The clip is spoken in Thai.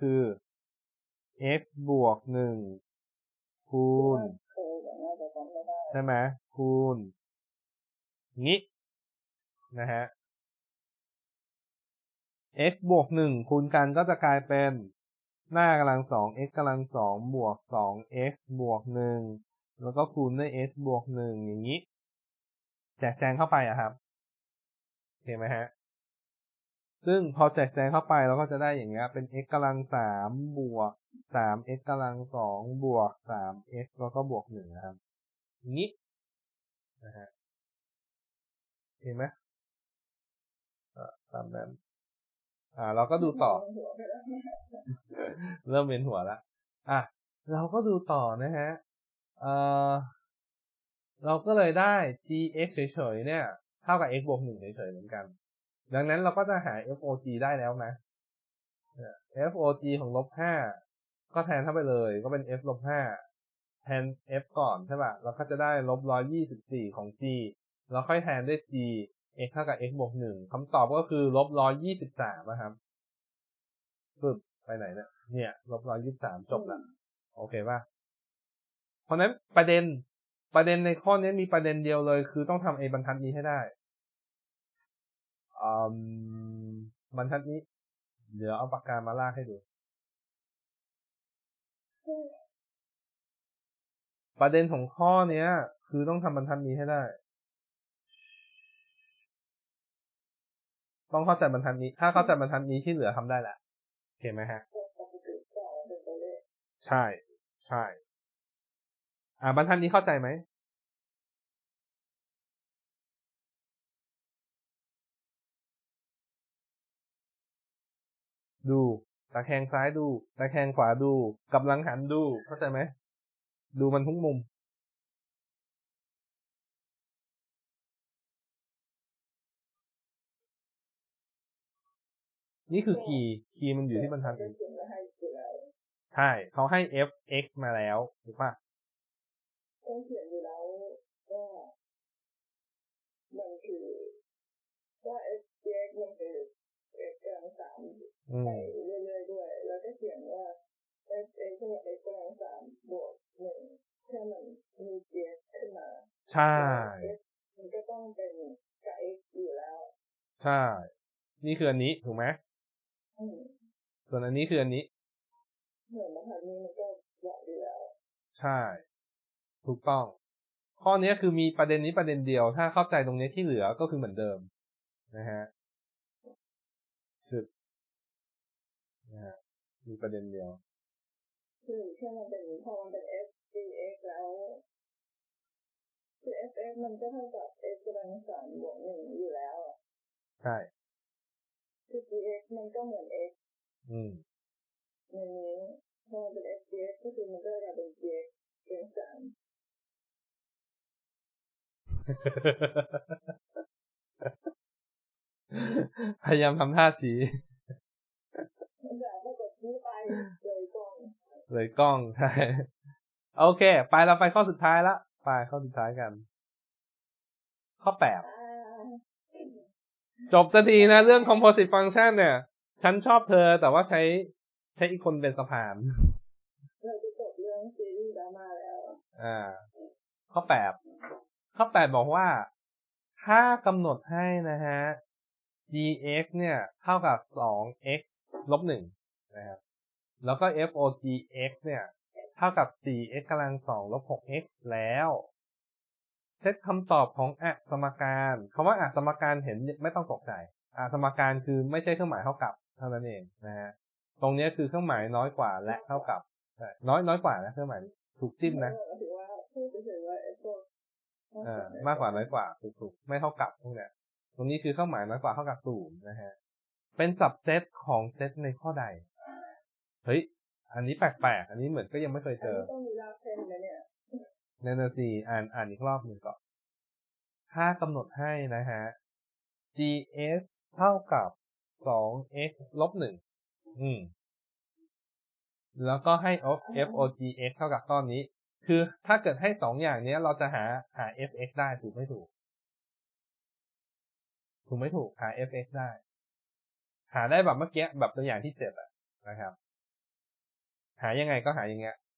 คือ x บวกหนึ่งคูณเคยแต่น่าจะจำไม่ได้ใช่ไหมคูณงี้นะฮะ x บวกหนึ่งคูณกันก็จะกลายเป็นหน้ากำลังสอง x กำลังสองบวกสอง x บวกหนึ่งแล้วก็คูณด้วย x บวกหนึ่งอย่างนี้ แจกแจงเข้าไปอะครับ โอเคไหมฮะ ซึ่งพอแจกแจงเข้าไปเราก็จะได้อย่างเงี้ยเป็น x กำลังสามบวกสาม x กำลังสองบวกสาม x แล้วก็บวกหนึ่งนะครับอย่างนี้นะฮะเห็นไหมอ่าตามนั้น อ่า เราก็ดูต่อหัวไปแล้วเนี่ยเริ่มเวียนหัวแล้ว อะ เราก็ดูต่อนะฮะ เอ่อเราก็เลยได้ gx เฉยๆเนี่ย เท่ากับ x บวกหนึ่งเฉยๆเหมือนกัน ดังนั้นเราก็จะหา fog ได้แล้วนะ fog ของลบห้าก็แทนเข้าไปเลยก็เป็น f ลบห้าแทน f ก่อนใช่ป่ะเราก็จะได้ลบร้อยยี่สิบสี่ของ g แล้วค่อยแทนด้วย g x เท่ากับ x บวกหนึ่งคำตอบก็คือลบร้อยยี่สิบสามนะครับปึ๊บไปไหนเนี่ยเนี่ยลบร้อยยี่สิบสามจบละโอเคป่ะเพราะนั้นประเด็นประเด็นในข้อนี้มีประเด็นเดียวเลย คือต้องทำไอ้บรรทัดนี้ให้ได้ บรรทัดนี้ เดี๋ยวเอาปากกามาลากให้ดู ประเด็นของข้อเนี้ย คือต้องทำบรรทัดนี้ให้ได้ ต้องเข้าใจบรรทัดนี้ ถ้าเข้าใจบรรทัดนี้ที่เหลือทำได้แหละโอเคไหมฮะ ใช่ ใช่ อ่าบรรทัดนี้เข้าใจไหม ดู ตะแคงซ้ายดู ตะแคงขวาดูกำลังหันดู เข้าใจไหม ดูมันทุกมุม นี่คือคีย์คีย์มันอยู่ที่บรรทัดได้นี้เขียนไว้ให้อยู่แล้วใช่ เขาให้ f x มาแล้วถูกปะต้องเขียนอยู่ ไปมเรื่อยๆด้วย แล้วก็เขียนว่า s x เท่ากับ x กำลังสามบวกหนึ่งถ้ามันมี j ขึ้นมา ใช่ s มันก็ต้องเป็นกับ x อยู่แล้ว ใช่ นี่คืออันนี้ถูกไหมอืมส่วนอันนี้คืออันนี้ เหมือนบรรทัดนี้มันก็บอกอยู่แล้ว ใช่ ถูกต้อง ข้อนี้คือมีประเด็นนี้ประเด็นเดียว ถ้าเข้าใจตรงนี้ที่เหลือก็คือเหมือนเดิมนะฮะ นะฮะมีประเด็นเดียว คือแค่มันเป็นพอมันเป็น f g x แล้วคือ f x มันก็เท่ากับ x กำลังสามบวกหนึ่งอยู่แล้วอะใช่คือ g x มันก็เหมือน x อืมในนี้พอมันเป็น f g x ก็คือมันก็จะเป็น g x เป็นสามพยายามทำท่าชี้ มันจะก็กดนี้ไป เลยกล้องเลยกล้องใช่โอเค ไปเราไปข้อสุดท้ายละไปข้อสุดท้ายกัน ข้อแปดอ่าจบสักทีนะ เรื่อง composite function เนี่ย ฉันชอบเธอแต่ว่าใช้ใช้อีกคนเป็นสะพานเราจะจบเรื่องซีรีส์ดราม่าแล้ว อ่า ข้อแปดข้อแปดบอกว่า ถ้ากำหนดให้นะฮะ gx เนี่ย เท่ากับ 2x ลบ1นะครับ แล้วก็ fogx เนี่ยเท่ากับ 4x กำลัง2ลบ 6x แล้ว เซตคำตอบของอะสมการคำว่าอะสมการเห็นไม่ต้องตกใจอะสมการคือไม่ใช่เครื่องหมายเท่ากับเท่านั้นเองนะฮะตรงนี้คือเครื่องหมายน้อยกว่าและเท่ากับใช่น้อยน้อยกว่านะเครื่องหมายถูกจิ้มนะถือว่าพูดเฉยๆว่าไอ้พวกเออมากกว่าน้อยกว่าถูกถูกไม่เท่ากับพวกเนี้ยตรงนี้คือเครื่องหมายน้อยกว่าเท่ากับศูนย์นะฮะเป็นสับเซตของเซตในข้อใด เฮ้ย อันนี้แปลกๆ อันนี้เหมือนก็ยังไม่เคยอันเจอนี้ต้องมีรากเส้นนะเนี่ยในนาซีอ่านอ่านอีกรอบหนึ่งก่อน ถ้ากำหนดให้นะฮะ gs เท่ากับ 2x ลบ1อืม แล้วก็ให้ fogx เท่ากับก้อนนี้ คือถ้าเกิดให้สองอย่างเนี้ย เราจะหาหา fx ได้ถูกไม่ถูก ถูกไม่ถูกหา fx ได้ หาได้แบบเมื่อกี้แบบตัวอย่างที่เจ็ดอะนะครับ หายังไงก็หาอย่างเงี้ย